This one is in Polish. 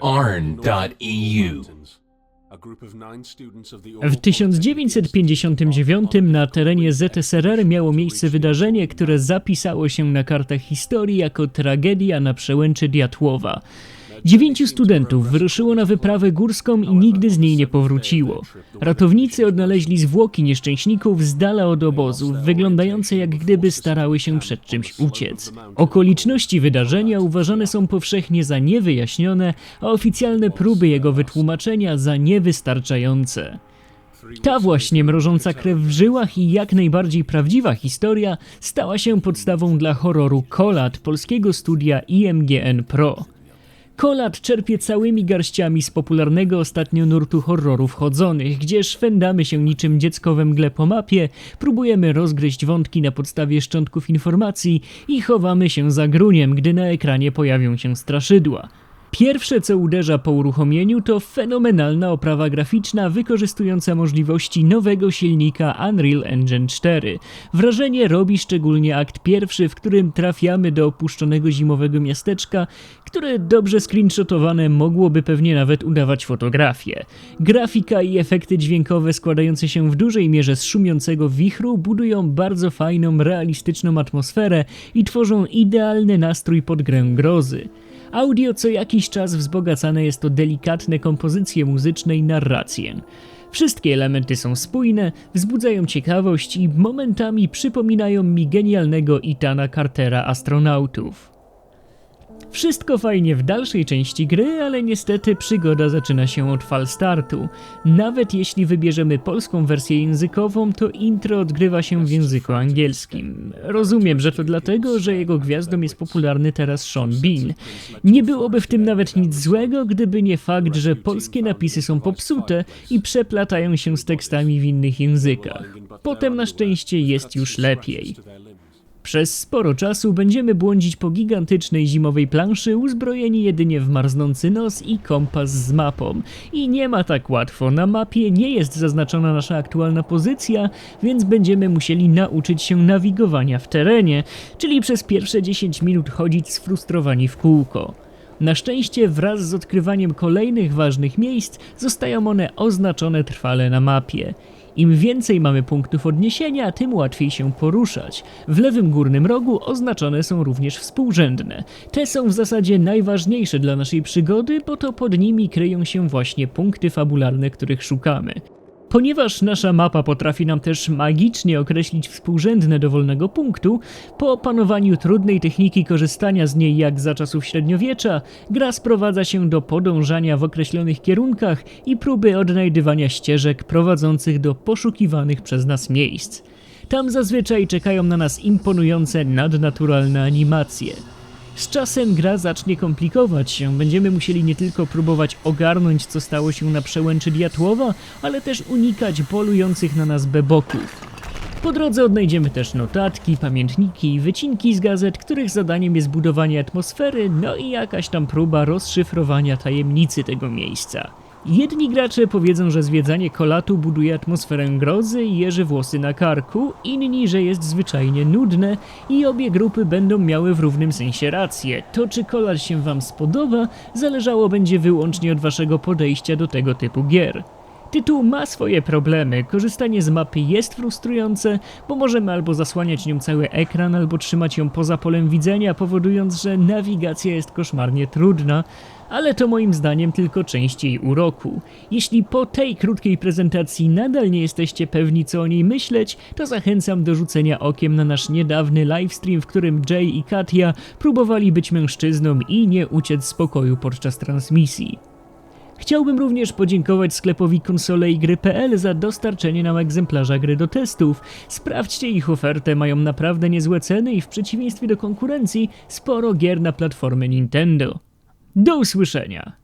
arn.eu. W 1959 na terenie ZSRR miało miejsce wydarzenie, które zapisało się na kartach historii jako tragedia na przełęczy Diatłowa. Dziewięciu studentów wyruszyło na wyprawę górską i nigdy z niej nie powróciło. Ratownicy odnaleźli zwłoki nieszczęśników z dala od obozów, wyglądające jak gdyby starały się przed czymś uciec. Okoliczności wydarzenia uważane są powszechnie za niewyjaśnione, a oficjalne próby jego wytłumaczenia za niewystarczające. Ta właśnie mrożąca krew w żyłach i jak najbardziej prawdziwa historia stała się podstawą dla horroru Kolat polskiego studia IMGN Pro. Kolat czerpie całymi garściami z popularnego ostatnio nurtu horrorów chodzonych, gdzie szwendamy się niczym dziecko we mgle po mapie, próbujemy rozgryźć wątki na podstawie szczątków informacji i chowamy się za gruniem, gdy na ekranie pojawią się straszydła. Pierwsze, co uderza po uruchomieniu, to fenomenalna oprawa graficzna wykorzystująca możliwości nowego silnika Unreal Engine 4. Wrażenie robi szczególnie akt pierwszy, w którym trafiamy do opuszczonego zimowego miasteczka, które dobrze screenshotowane mogłoby pewnie nawet udawać fotografię. Grafika i efekty dźwiękowe składające się w dużej mierze z szumiącego wichru budują bardzo fajną, realistyczną atmosferę i tworzą idealny nastrój pod grę grozy. Audio co jakiś czas wzbogacane jest o delikatne kompozycje muzyczne i narrację. Wszystkie elementy są spójne, wzbudzają ciekawość i momentami przypominają mi genialnego Itana Cartera astronautów. Wszystko fajnie w dalszej części gry, ale niestety przygoda zaczyna się od fal startu. Nawet jeśli wybierzemy polską wersję językową, to intro odgrywa się w języku angielskim. Rozumiem, że to dlatego, że jego gwiazdą jest popularny teraz Sean Bean. Nie byłoby w tym nawet nic złego, gdyby nie fakt, że polskie napisy są popsute i przeplatają się z tekstami w innych językach. Potem na szczęście jest już lepiej. Przez sporo czasu będziemy błądzić po gigantycznej zimowej planszy, uzbrojeni jedynie w marznący nos i kompas z mapą. I nie ma tak łatwo. Na mapie nie jest zaznaczona nasza aktualna pozycja, więc będziemy musieli nauczyć się nawigowania w terenie, czyli przez pierwsze 10 minut chodzić sfrustrowani w kółko. Na szczęście wraz z odkrywaniem kolejnych ważnych miejsc zostają one oznaczone trwale na mapie. Im więcej mamy punktów odniesienia, tym łatwiej się poruszać. W lewym górnym rogu oznaczone są również współrzędne. Te są w zasadzie najważniejsze dla naszej przygody, bo to pod nimi kryją się właśnie punkty fabularne, których szukamy. Ponieważ nasza mapa potrafi nam też magicznie określić współrzędne dowolnego punktu, po opanowaniu trudnej techniki korzystania z niej jak za czasów średniowiecza, gra sprowadza się do podążania w określonych kierunkach i próby odnajdywania ścieżek prowadzących do poszukiwanych przez nas miejsc. Tam zazwyczaj czekają na nas imponujące nadnaturalne animacje. Z czasem gra zacznie komplikować się, będziemy musieli nie tylko próbować ogarnąć co stało się na przełęczy Diatłowa, ale też unikać polujących na nas beboków. Po drodze odnajdziemy też notatki, pamiętniki i wycinki z gazet, których zadaniem jest budowanie atmosfery, no i jakaś tam próba rozszyfrowania tajemnicy tego miejsca. Jedni gracze powiedzą, że zwiedzanie kolatu buduje atmosferę grozy i jeży włosy na karku, inni, że jest zwyczajnie nudne i obie grupy będą miały w równym sensie rację. To czy kolat się wam spodoba, zależało będzie wyłącznie od waszego podejścia do tego typu gier. Tytuł ma swoje problemy. Korzystanie z mapy jest frustrujące, bo możemy albo zasłaniać nią cały ekran, albo trzymać ją poza polem widzenia, powodując, że nawigacja jest koszmarnie trudna, ale to moim zdaniem tylko część jej uroku. Jeśli po tej krótkiej prezentacji nadal nie jesteście pewni, co o niej myśleć, to zachęcam do rzucenia okiem na nasz niedawny livestream, w którym Jay i Katia próbowali być mężczyzną i nie uciec z pokoju podczas transmisji. Chciałbym również podziękować sklepowi konsoleigry.pl za dostarczenie nam egzemplarza gry do testów. Sprawdźcie ich ofertę, mają naprawdę niezłe ceny i w przeciwieństwie do konkurencji sporo gier na platformę Nintendo. Do usłyszenia!